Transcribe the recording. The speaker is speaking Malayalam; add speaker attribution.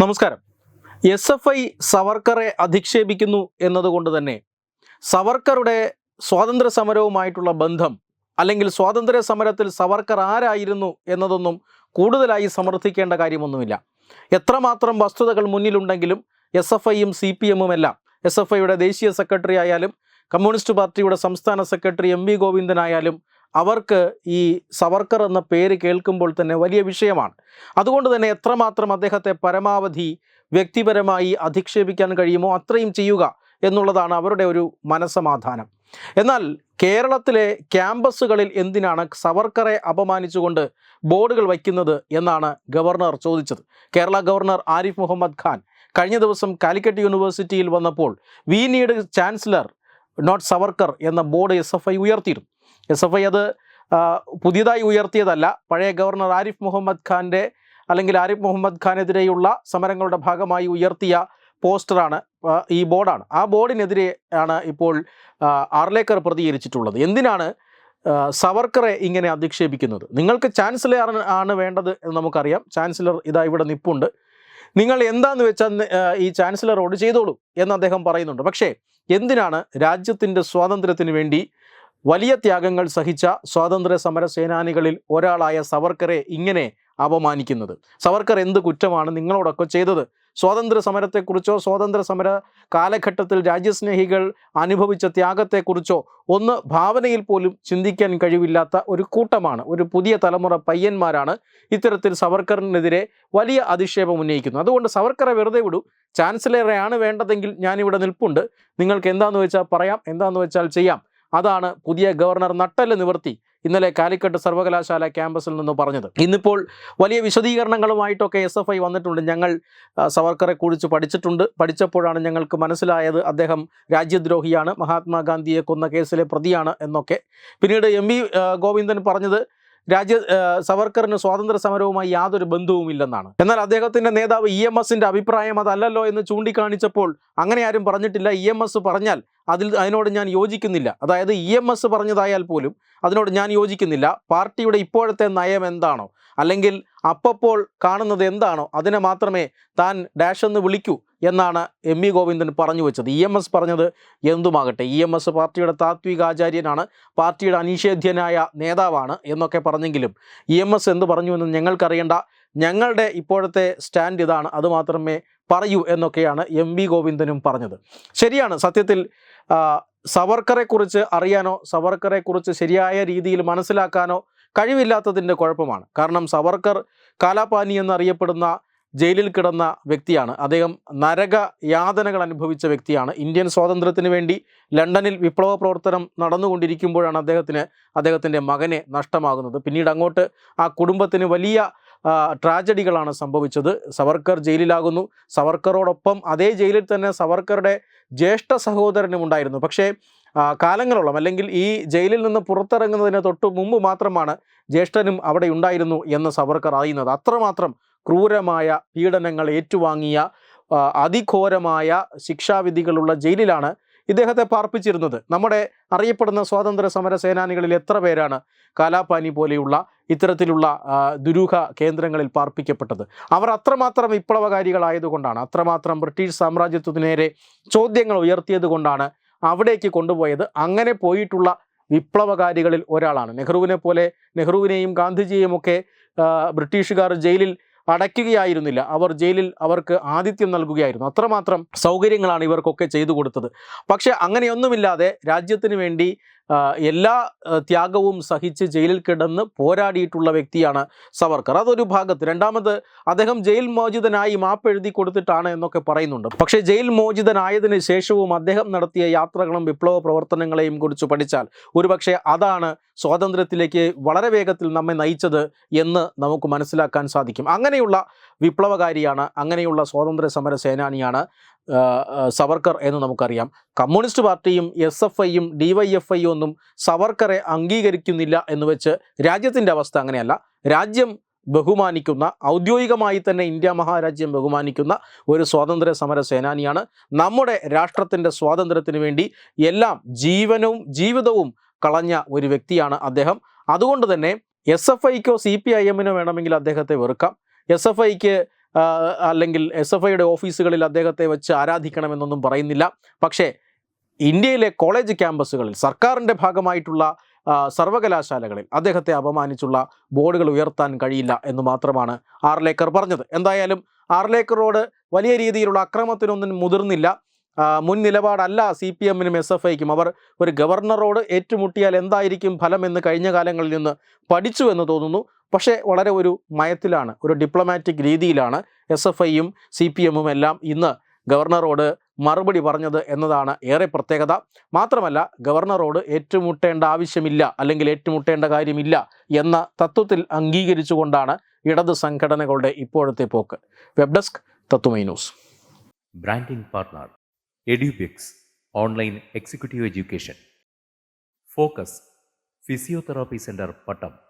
Speaker 1: നമസ്കാരം. എസ് എഫ് ഐ സവർക്കറെ അധിക്ഷേപിക്കുന്നു എന്നതുകൊണ്ട് തന്നെ സവർക്കറുടെ സ്വാതന്ത്ര്യ സമരവുമായിട്ടുള്ള ബന്ധം അല്ലെങ്കിൽ സ്വാതന്ത്ര്യ സമരത്തിൽ സവർക്കർ ആരായിരുന്നു എന്നതൊന്നും കൂടുതലായി സമർത്ഥിക്കേണ്ട കാര്യമൊന്നുമില്ല. എത്രമാത്രം വസ്തുതകൾ മുന്നിലുണ്ടെങ്കിലും എസ് എഫ് ഐയും സി പി എമ്മും എല്ലാം എസ് എഫ് ഐയുടെ ദേശീയ സെക്രട്ടറി ആയാലും കമ്മ്യൂണിസ്റ്റ് പാർട്ടിയുടെ സംസ്ഥാന സെക്രട്ടറി എം വി ഗോവിന്ദനായാലും അവർക്ക് ഈ സവർക്കർ എന്ന പേര് കേൾക്കുമ്പോൾ തന്നെ വലിയ വിഷയമാണ്. അതുകൊണ്ട് തന്നെ എത്രമാത്രം അദ്ദേഹത്തെ പരമാവധി വ്യക്തിപരമായി അധിക്ഷേപിക്കാൻ കഴിയുമോ അത്രയും ചെയ്യുക എന്നുള്ളതാണ് അവരുടെ ഒരു മനസമാധാനം. എന്നാൽ കേരളത്തിലെ ക്യാമ്പസുകളിൽ എന്തിനാണ് സവർക്കറെ അപമാനിച്ചുകൊണ്ട് ബോർഡുകൾ വയ്ക്കുന്നത് എന്നാണ് ഗവർണർ ചോദിച്ചത്. കേരള ഗവർണർ ആരിഫ് മുഹമ്മദ് ഖാൻ കഴിഞ്ഞ ദിവസം കാലിക്കറ്റ് യൂണിവേഴ്സിറ്റിയിൽ വന്നപ്പോൾ we need chancellor not Savarkar എന്ന ബോർഡ് എസ് ഉയർത്തിയിരുന്നു. എസ് എഫ് ഐ അത് പുതിയതായി ഉയർത്തിയതല്ല. പഴയ ഗവർണർ ആരിഫ് മുഹമ്മദ് ഖാന്റെ അല്ലെങ്കിൽ ആരിഫ് മുഹമ്മദ് ഖാനെതിരെയുള്ള സമരങ്ങളുടെ ഭാഗമായി ഉയർത്തിയ പോസ്റ്ററാണ് ഈ ബോർഡാണ്. ആ ബോർഡിനെതിരെ ആണ് ഇപ്പോൾ ആർലേക്കർ പ്രതികരിച്ചിട്ടുള്ളത്. എന്തിനാണ് സവർക്കറെ ഇങ്ങനെ അധിക്ഷേപിക്കുന്നത്? നിങ്ങൾക്ക് ചാൻസലർ ആണ്- വേണ്ടത് എന്ന് നമുക്കറിയാം. ചാൻസലർ ഇതാ ഇവിടെ നിപ്പുണ്ട്. നിങ്ങൾ എന്താന്ന് വെച്ചാൽ ഈ ചാൻസലറോട് ചെയ്തോളൂ എന്ന് അദ്ദേഹം പറയുന്നുണ്ട്. പക്ഷേ എന്തിനാണ് രാജ്യത്തിന്റെ സ്വാതന്ത്ര്യത്തിന് വേണ്ടി വലിയ ത്യാഗങ്ങൾ സഹിച്ച സ്വാതന്ത്ര്യ സമര സേനാനികളിൽ ഒരാളായ സവർക്കറെ ഇങ്ങനെ അപമാനിക്കുന്നത്. സവർക്കർ എന്ത് കുറ്റമാണ് നിങ്ങളോടൊക്കെ ചെയ്തത്? സ്വാതന്ത്ര്യ സമരത്തെക്കുറിച്ചോ സ്വാതന്ത്ര്യ സമര കാലഘട്ടത്തിൽ രാജ്യസ്നേഹികൾ അനുഭവിച്ച ത്യാഗത്തെക്കുറിച്ചോ ഒന്ന് ഭാവനയിൽ പോലും ചിന്തിക്കാൻ കഴിവില്ലാത്ത ഒരു കൂട്ടമാണ് ഒരു പുതിയ തലമുറ പയ്യന്മാരാണ് ഇത്തരത്തിൽ സവർക്കറിനെതിരെ വലിയ അധിക്ഷേപം ഉന്നയിക്കുന്നത്. അതുകൊണ്ട് സവർക്കറെ വെറുതെ വിടൂ. ചാൻസലറെയാണ് വേണ്ടതെങ്കിൽ ഞാനിവിടെ നിൽപ്പുണ്ട്. നിങ്ങൾക്ക് എന്താണെന്ന് വെച്ചാൽ പറയാം എന്താണെന്ന് വെച്ചാൽ ചെയ്യാം. അതാണ് പുതിയ ഗവർണർ നട്ടൽ നിവർത്തി ഇന്നലെ കാലിക്കട്ട് സർവകലാശാല ക്യാമ്പസിൽ നിന്ന് പറഞ്ഞത്. ഇന്നിപ്പോൾ വലിയ വിശദീകരണങ്ങളുമായിട്ടൊക്കെ എസ് എഫ് ഐ വന്നിട്ടുണ്ട്. ഞങ്ങൾ സവർക്കറെ കുറിച്ച് പഠിച്ചിട്ടുണ്ട്. പഠിച്ചപ്പോഴാണ് ഞങ്ങൾക്ക് മനസ്സിലായത് അദ്ദേഹം രാജ്യദ്രോഹിയാണ് മഹാത്മാഗാന്ധിയെ കൊന്ന കേസിലെ പ്രതിയാണ് എന്നൊക്കെ. പിന്നീട് എം വി ഗോവിന്ദൻ പറഞ്ഞത് രാജ്യ സവർക്കറിന് സ്വാതന്ത്ര്യ സമരവുമായി യാതൊരു ബന്ധവുമില്ലെന്നാണ്. എന്നാൽ അദ്ദേഹത്തിന്റെ നേതാവ് ഇ എം എസിന്റെ അഭിപ്രായം അതല്ലല്ലോ എന്ന് ചൂണ്ടിക്കാണിച്ചപ്പോൾ അങ്ങനെ ആരും പറഞ്ഞിട്ടില്ല. ഇ എം എസ് പറഞ്ഞാൽ അതിൽ അതിനോട് ഞാൻ യോജിക്കുന്നില്ല. അതായത് ഇ എം എസ് പറഞ്ഞതായാൽ പോലും അതിനോട് ഞാൻ യോജിക്കുന്നില്ല. പാർട്ടിയുടെ ഇപ്പോഴത്തെ നയം എന്താണോ അല്ലെങ്കിൽ അപ്പപ്പോൾ കാണുന്നത് എന്താണോ അതിനെ മാത്രമേ താൻ ഡാഷ് എന്ന് വിളിക്കൂ. എന്നാണ് എം വി ഗോവിന്ദൻ പറഞ്ഞു വെച്ചത്. ഇ എം എസ് പറഞ്ഞത് എന്തുമാകട്ടെ? ഇ എം എസ് പാർട്ടിയുടെ താത്വിക ആചാര്യനാണ് പാർട്ടിയുടെ അനിഷേധ്യനായ നേതാവാണ് എന്നൊക്കെ പറഞ്ഞെങ്കിലും ഇ എം എസ് എന്ത് പറഞ്ഞു എന്ന് ഞങ്ങൾക്കറിയേണ്ട. ഞങ്ങളുടെ ഇപ്പോഴത്തെ സ്റ്റാൻഡ് ഇതാണ് അതുമാത്രമേ പറയൂ എന്നൊക്കെയാണ് എം വി ഗോവിന്ദനും പറഞ്ഞത്. ശരിയാണ് സത്യത്തിൽ സവർക്കറെക്കുറിച്ച് അറിയാനോ സവർക്കറെക്കുറിച്ച് ശരിയായ രീതിയിൽ മനസ്സിലാക്കാനോ കഴിവില്ലാത്തതിന്റെ കുഴപ്പമാണ്. കാരണം സവർക്കർ കാലാപാനി എന്നറിയപ്പെടുന്ന ജയിലിൽ കിടന്ന വ്യക്തിയാണ്. അദ്ദേഹം നരക യാതനകൾ അനുഭവിച്ച വ്യക്തിയാണ്. ഇന്ത്യൻ സ്വാതന്ത്ര്യത്തിന് വേണ്ടി ലണ്ടനിൽ വിപ്ലവ പ്രവർത്തനം നടന്നുകൊണ്ടിരിക്കുമ്പോഴാണ് അദ്ദേഹത്തിന് അദ്ദേഹത്തിന്റെ മകനെ നഷ്ടമാകുന്നത്. പിന്നീട് അങ്ങോട്ട് ആ കുടുംബത്തിന് വലിയ ട്രാജഡികളാണ് സംഭവിച്ചത്. സവർക്കർ ജയിലിലാകുന്നു. സവർക്കറോടൊപ്പം അതേ ജയിലിൽ തന്നെ സവർക്കറുടെ ജ്യേഷ്ഠ സഹോദരനും ഉണ്ടായിരുന്നു. പക്ഷേ കാലങ്ങളോളം അല്ലെങ്കിൽ ഈ ജയിലിൽ നിന്ന് പുറത്തിറങ്ങുന്നതിന് തൊട്ട് മുമ്പ് മാത്രമാണ് ജ്യേഷ്ഠനും അവിടെ ഉണ്ടായിരുന്നു എന്ന് സവർക്കർ അറിയുന്നത്. അത്രമാത്രം ക്രൂരമായ പീഡനങ്ങൾ ഏറ്റുവാങ്ങിയ അതിഘോരമായ ശിക്ഷാവിധികളുള്ള ജയിലിലാണ് ഇദ്ദേഹത്തെ പാർപ്പിച്ചിരുന്നത്. നമ്മുടെ അറിയപ്പെടുന്ന സ്വാതന്ത്ര്യ സമര സേനാനികളിൽ എത്ര പേരാണ് കാലാപാനി പോലെയുള്ള ഇത്തരത്തിലുള്ള ദുരൂഹ കേന്ദ്രങ്ങളിൽ പാർപ്പിക്കപ്പെട്ടത്? അവർ അത്രമാത്രം വിപ്ലവകാരികളായതുകൊണ്ടാണ് അത്രമാത്രം ബ്രിട്ടീഷ് സാമ്രാജ്യത്വത്തിന് നേരെ ചോദ്യങ്ങൾ ഉയർത്തിയത് കൊണ്ടാണ് അവിടേക്ക് കൊണ്ടുപോയത്. അങ്ങനെ പോയിട്ടുള്ള വിപ്ലവകാരികളിൽ ഒരാളാണ്. നെഹ്റുവിനെ പോലെ നെഹ്റുവിനെയും ഗാന്ധിജിയെയും ഒക്കെ ബ്രിട്ടീഷുകാർ ജയിലിൽ അടയ്ക്കുകയായിരുന്നില്ല. അവർ ജയിലിൽ അവർക്ക് ആതിഥ്യം നൽകുകയായിരുന്നു. അത്രമാത്രം സൗകര്യങ്ങളാണ് ഇവർക്കൊക്കെ ചെയ്തു കൊടുത്തത്. പക്ഷേ അങ്ങനെയൊന്നുമില്ലാതെ രാജ്യത്തിന് വേണ്ടി എല്ലാ ത്യാഗവും സഹിച്ച് ജയിലിൽ കിടന്ന് പോരാടിയിട്ടുള്ള വ്യക്തിയാണ് സവർക്കർ. അതൊരു ഭാഗത്ത്. രണ്ടാമത് അദ്ദേഹം ജയിൽ മോചിതനായി മാപ്പ് എഴുതി കൊടുത്തിട്ടാണ് എന്നൊക്കെ പറയുന്നുണ്ട്. പക്ഷേ ജയിൽ മോചിതനായതിനു ശേഷവും അദ്ദേഹം നടത്തിയ യാത്രകളും വിപ്ലവ പ്രവർത്തനങ്ങളെയും കുറിച്ച് പഠിച്ചാൽ ഒരുപക്ഷെ അതാണ് സ്വാതന്ത്ര്യത്തിലേക്ക് വളരെ വേഗത്തിൽ നമ്മെ നയിച്ചത് എന്ന് നമുക്ക് മനസ്സിലാക്കാൻ സാധിക്കും. അങ്ങനെയുള്ള വിപ്ലവകാരിയാണ് അങ്ങനെയുള്ള സ്വാതന്ത്ര്യ സമര സേനാനിയാണ് സവർക്കർ എന്ന് നമുക്കറിയാം. കമ്മ്യൂണിസ്റ്റ് പാർട്ടിയും എസ് എഫ് ഐയും ഡി വൈ എഫ് ഐ ഒന്നും സവർക്കറെ അംഗീകരിക്കുന്നില്ല എന്ന് വെച്ച് രാജ്യത്തിന്റെ അവസ്ഥ അങ്ങനെയല്ല. രാജ്യം ബഹുമാനിക്കുന്ന ഔദ്യോഗികമായി തന്നെ ഇന്ത്യ മഹാരാജ്യം ബഹുമാനിക്കുന്ന ഒരു സ്വാതന്ത്ര്യ സമര സേനാനിയാണ്. നമ്മുടെ രാഷ്ട്രത്തിന്റെ സ്വാതന്ത്ര്യത്തിന് വേണ്ടി എല്ലാം ജീവനവും ജീവിതവും കളഞ്ഞ ഒരു വ്യക്തിയാണ് അദ്ദേഹം. അതുകൊണ്ട് തന്നെ എസ് എഫ് ഐക്കോ സി പി ഐ എമ്മിനോ വേണമെങ്കിൽ അദ്ദേഹത്തെ വെറുക്കാം. എസ് എഫ് ഐക്ക് അല്ലെങ്കിൽ എസ് എഫ് ഐയുടെ ഓഫീസുകളിൽ അദ്ദേഹത്തെ വെച്ച് ആരാധിക്കണമെന്നൊന്നും പറയുന്നില്ല. പക്ഷേ ഇന്ത്യയിലെ കോളേജ് ക്യാമ്പസുകളിൽ സർക്കാരിന്റെ ഭാഗമായിട്ടുള്ള സർവകലാശാലകളിൽ അദ്ദേഹത്തെ അപമാനിച്ചുള്ള ബോർഡുകൾ ഉയർത്താൻ കഴിയില്ല എന്ന് മാത്രമാണ് ആർലേക്കർ പറഞ്ഞത്. എന്തായാലും ആർലേക്കറോട് വലിയ രീതിയിലുള്ള അക്രമത്തിനൊന്നും മുതിർന്നില്ല. മുൻ നിലപാടല്ല സി പി എമ്മിനും എസ് എഫ് ഐക്കും. അവർ ഒരു ഗവർണറോട് ഏറ്റുമുട്ടിയാൽ എന്തായിരിക്കും ഫലം എന്ന് കഴിഞ്ഞ കാലങ്ങളിൽ നിന്ന് പഠിച്ചു എന്ന് തോന്നുന്നു. പക്ഷേ വളരെ ഒരു മയത്തിലാണ് ഒരു ഡിപ്ലോമാറ്റിക് രീതിയിലാണ് എസ് എഫ് ഐയും സി പി എമ്മും എല്ലാം ഇന്ന് ഗവർണറോട് മറുപടി പറഞ്ഞത് എന്നതാണ് ഏറെ പ്രത്യേകത. മാത്രമല്ല ഗവർണറോട് ഏറ്റുമുട്ടേണ്ട ആവശ്യമില്ല അല്ലെങ്കിൽ ഏറ്റുമുട്ടേണ്ട കാര്യമില്ല എന്ന തത്വത്തിൽ അംഗീകരിച്ചുകൊണ്ടാണ് ഇടത് സംഘടനകളുടെ ഇപ്പോഴത്തെ പോക്ക്. Web desk Tatwamayi news.
Speaker 2: Branding partner Edubix online executive education. Focus physiotherapy centre Pattom.